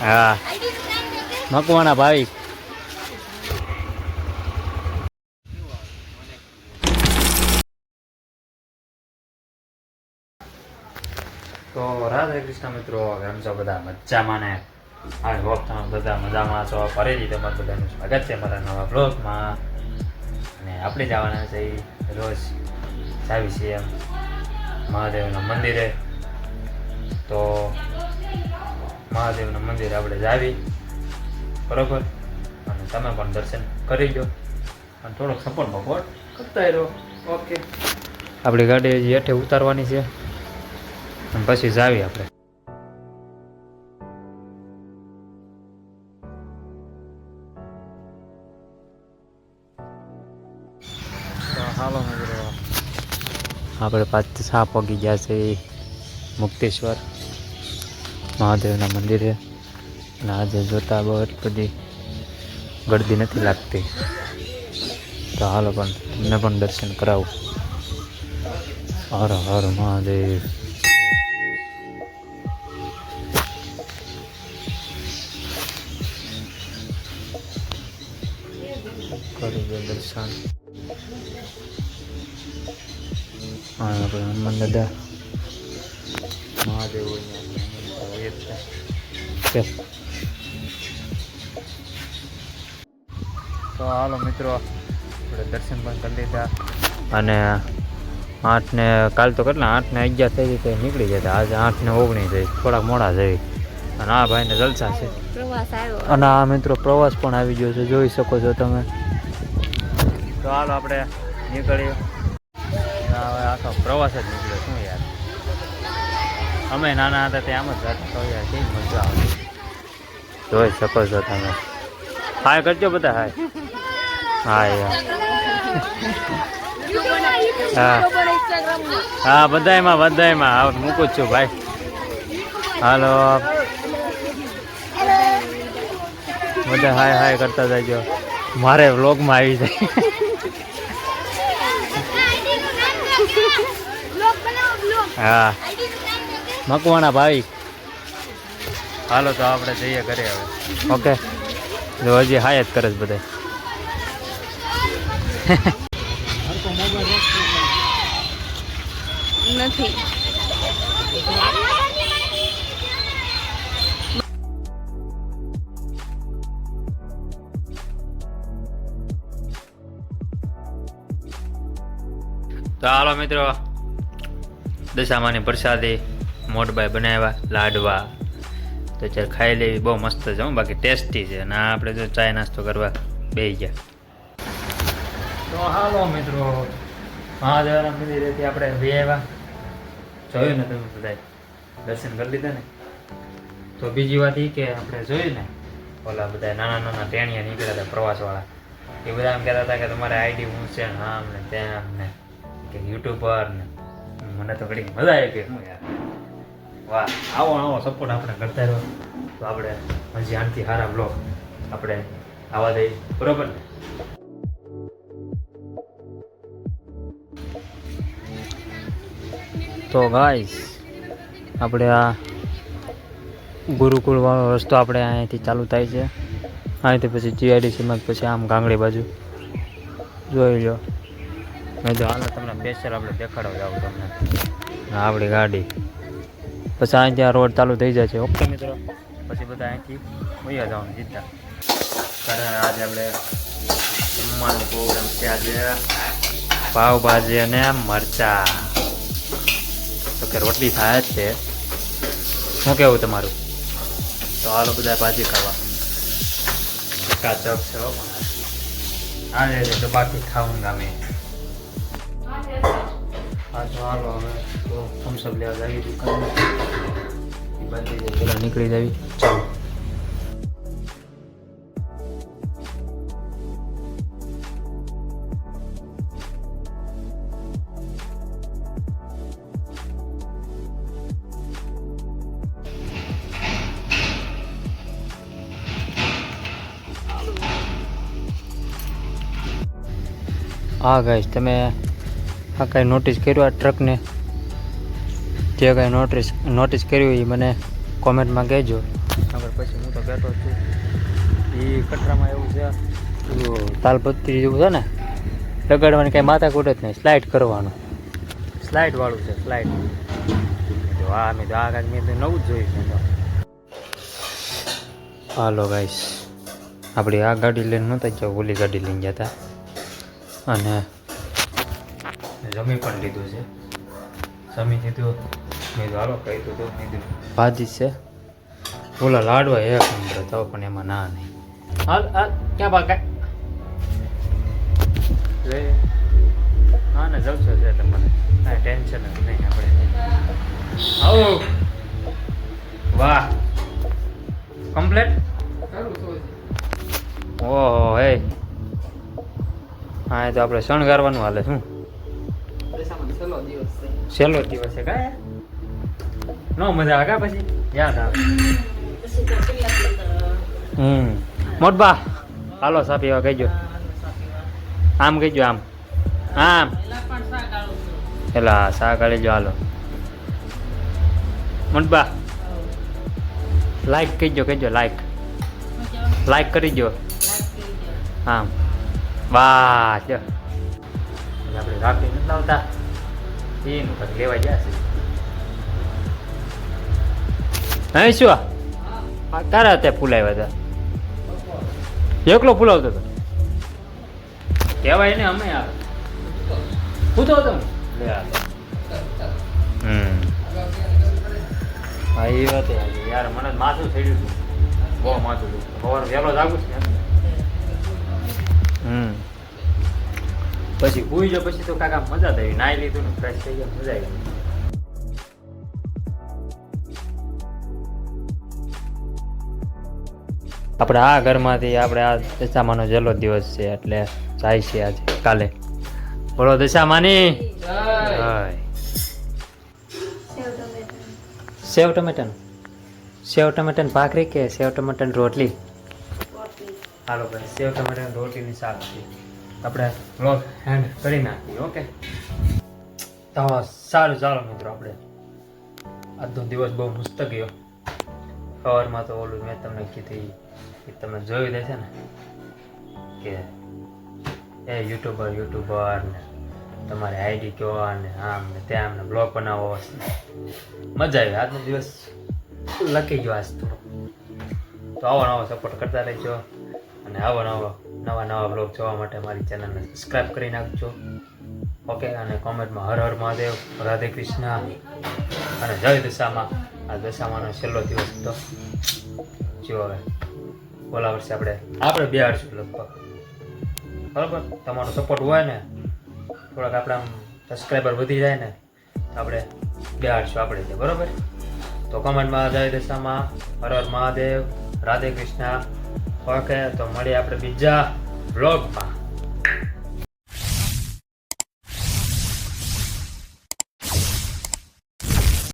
હા. મકવાણા ભાવિક તો રાધે કૃષ્ણ મિત્રો કેમ છો બધા મજામાં ને. આ હોપ તમે બધા મજામાં છો. ફરીથી તમારું બધાનું સ્વાગત છે મારા નવા બ્લોગમાં અને આપણે જવાના છે રોજ સાવી છીએ એમ. મહાદેવના મંદિરે. તો મહાદેવના મંદિર આપણે જાવી. બરોબર? અને તમે પણ દર્શન કરી લો અને થોડોક સપોર્ટ બપોર્ટ કરતા રહો. ઓકે. આપણી ગાડી હજી હેઠે ઉતારવાની છે. અને પછી જાવી આપણે. આપણે પાછી સા પગી ગયા છે મુક્તેશ્વર. મહાદેવના મંદિરે. અને આજે જોતા બહુ બધી ગળદી નથી લાગતી. તો હાલો પણ તમને પણ દર્શન કરાવું. હર હર મહાદેવ. દર્શન. હનુમાન દાદા. મહાદેવ છે. તો હાલો મિત્રો આપણે દર્શન પણ કરી લીધા. અને આઠ ને કાલ તો કેટલા? આઠ ને અગિયાર થઈ ગઈ નીકળી જતા આજે આઠ ને ઓગણીસ થઈ થોડાક મોડા થઈ અને આ ભાઈને જલસા છે. અને આ મિત્રો પ્રવાસ પણ આવી ગયો છે. જોઈ શકો છો તમે. તો હાલો આપણે નીકળીએ. હવે આખો પ્રવાસ જ નીકળ્યો. શું અમે નાના હતા ત્યાં આમ જ જતા તો યાર કેવી મજા આવે. જોઈ શકો છો તમે. હાય કરજો બધા હાય. હા યાર હા. હા બધાયમાં બધાયમાં. હા મૂકું જ છું ભાઈ. હાલો. બધા હાય હાય કરતા જજો. મારે વ્લોગમાં આવી જાય. બ્લોગ બનાવો બ્લોગ હા. મકવાણા ભાઈ. હાલો તો આપણે જઈએ ઘરે હવે. ઓકે. જો હજી હાય જ કરે છે બધા. નથી. તો હાલો મિત્રો. દશામાની પ્રસાદી. મોટભાઈ બનાવ્યા, લાડવા. તો ચાલ ખાઈ લેવી, બહુ મસ્ત છે બાકી ટેસ્ટી છે. અને આપણે જો ચાય નાસ્તો કરવા બેસી ગયા. તો હાલો મિત્રો, મહાદેવના મંદિરેથી આપણે બે આવ્યા જોયું ને તમે બધા દર્શન કરી લીધા ને? તો બીજી વાત એ કે આપણે જોયું ને, ઓલા બધા નાના નાના ટેણિયા નીકળ્યા હતા પ્રવાસવાળા. એ બધા એમ કહેતા હતા કે તમારે આઈડી હું છે ને આમ ને તેમ ને, કે યુટ્યુબર ને. મને તો ઘડી મજા આવી ગઈ, હું યાર. વાહ. આવો આવો સપોર્ટ આપણે કરતા રહો તો આપણે હજી આનથી સારા બ્લોગ આપણે આવા દઈ બરોબર ને? તો ગાઈસ આપણે આ ગુરુકુળ વાળો રસ્તો આપણે અહીંયાથી ચાલુ થાય છે. અહીંથી પછી જીઆઈડીસીમાં પછી આમ ગાંગડી બાજુ. જોઈ લો મેં તો હાલ, તમને બેસર આપણે દેખાડો જાવ તમને. આપણી ગાડી. પછી અહીંથી આ રોડ ચાલુ થઈ જાય છે ઓકે મિત્રો? પછી બધા અહીંથી વૈયા જવાનું જીતા કારણ આજે આપણે જમવાનું પ્રોગ્રામ છે આજે પાવભાજી અને મરચા. તો કે રોટલી થાય જ છે. શું કેવું તમારું? તો હાલો બધા ભાજી ખાવા. કાચક છે આજે તો બાકી ખાવું ગમે. હા, તો હાલો હવે. તો થમ્સઅપ લેવા જાવી, દુકાન બંધ થઈ નીકળી જાવી. ચાલો. હા ગાઈશ તમે આ કાંઈ નોટિસ કર્યું આ ટ્રકને જે કાંઈ નોટિસ નોટિસ કર્યું એ મને કોમેન્ટમાં કહેજો. આગળ પછી હું તો બેઠો છું. એ કટરામાં એવું છે. તાલપત્રી જેવું છે ને લગાડવાની કાંઈ માથા કૂટ જ નહીં સ્લાઇડ કરવાનું. સ્લાઇડ વાળું છે સ્લાઇડ આ મેં તો આ કાંઈક મેં તો નવું જ જોયું મેં તો. હાલો ગાઈસ આપણી આ ગાડી લઈને નહોતા ગયા ઓલી ગાડી લઈને ગયા હતા અને જમી પણ લીધું છે. જમી લીધું. મેં હાલો કહી તો મેં ભાજી છે. ઓલા લાડવા એક નંબર તો પણ એમાં ના નહીં. હાલ હાલ ક્યાં ભાગ લે. હા ને જલસો છે તમને. કાંઈ ટેન્શન જ નહીં આપણે. આવો વાહ. કમ્પ્લેટ? ઓહો હે. હા એ તો આપણે શણગારવાનું હાલે શું? છેલ્લો દિવસ છે કાંઈ? નો મજા આવે કા પછી યાદ આવે હમ મોટબા હાલો સા પીવા કહેજો આમ કહેજો આમ આમ એલા સા કાઢી જો હાલો મોટબા લાઈક કહેજો કહેજો લાઈક લાઈક કરી દો આમ વાહ જો આપણે રાખી નથી લાવતા એનું કંઈક લેવા ગયા હે શું આ? તારા તે ફૂલાવ્યા હતા એકલો ફૂલાવતો હતો કહેવાય ને અમે આવે પૂછો તમે. હમ. હા એ વાત. યાર મને માથું થયું હતું બહુ માથું સવારે વહેલો જાગું છું હમ. પછી ભૂઈ જો પછી તો કાકા મજા થઈ નાઈ લીધું ને ફ્રેશ થઈ ગયા મજા આવી આપણે આ ઘરમાંથી આપણે આ દશામાનો જલ્લો દિવસ છે એટલે જાય છે આજે કાલે. બોલો દશામાની. સેવ ટમેટા સેવ ટમેટાનું. સેવ ટમેટાની ભાખરી કે સેવ ટમેટાની રોટલી? હાલો ભાઈ સેવ ટમેટાની રોટલીની શાક છે. આપણે વ્લોગ હેન્ડ કરી નાખીએ ઓકે? તો સારું ચાલો મિત્રો આપણે. આજનો દિવસ બહુ મસ્ત ગયો. સવારમાં તો ઓલું મેં તમને કીધું તમે જોયું દેશે ને, કે એ યુટ્યુબર યુટ્યુબર ને તમારે આઈડી કહો ને આમ ને ત્યાં ને બ્લોગ બનાવો મજા આવી, આજનો દિવસ લકી ગયો આજ થોડો. તો આવો નવો સપોર્ટ કરતા રહેજો અને આવો નવો નવા નવા બ્લોગ જોવા માટે મારી ચેનલને સબસ્ક્રાઈબ કરી નાખજો. ઓકે અને કોમેન્ટમાં હર હર મહાદેવ, રાધે કૃષ્ણ અને જય દશામાં. આ દશામાંનો છેલ્લો દિવસ હતો. જો હવે. ઓલા આપણે આપણે બે આડશું લગભગ. બરાબર? તમારો સપોર્ટ હોય ને, થોડાક આપણા સબસ્ક્રાઈબર વધી જાય ને આપણે બે આડશું આપણે છે બરાબર? તો કમેન્ટમાં જય દશામાં, હર હર મહાદેવ, રાધે કૃષ્ણ. ઓકે, તો મળીએ આપણે બીજા બ્લોગમાં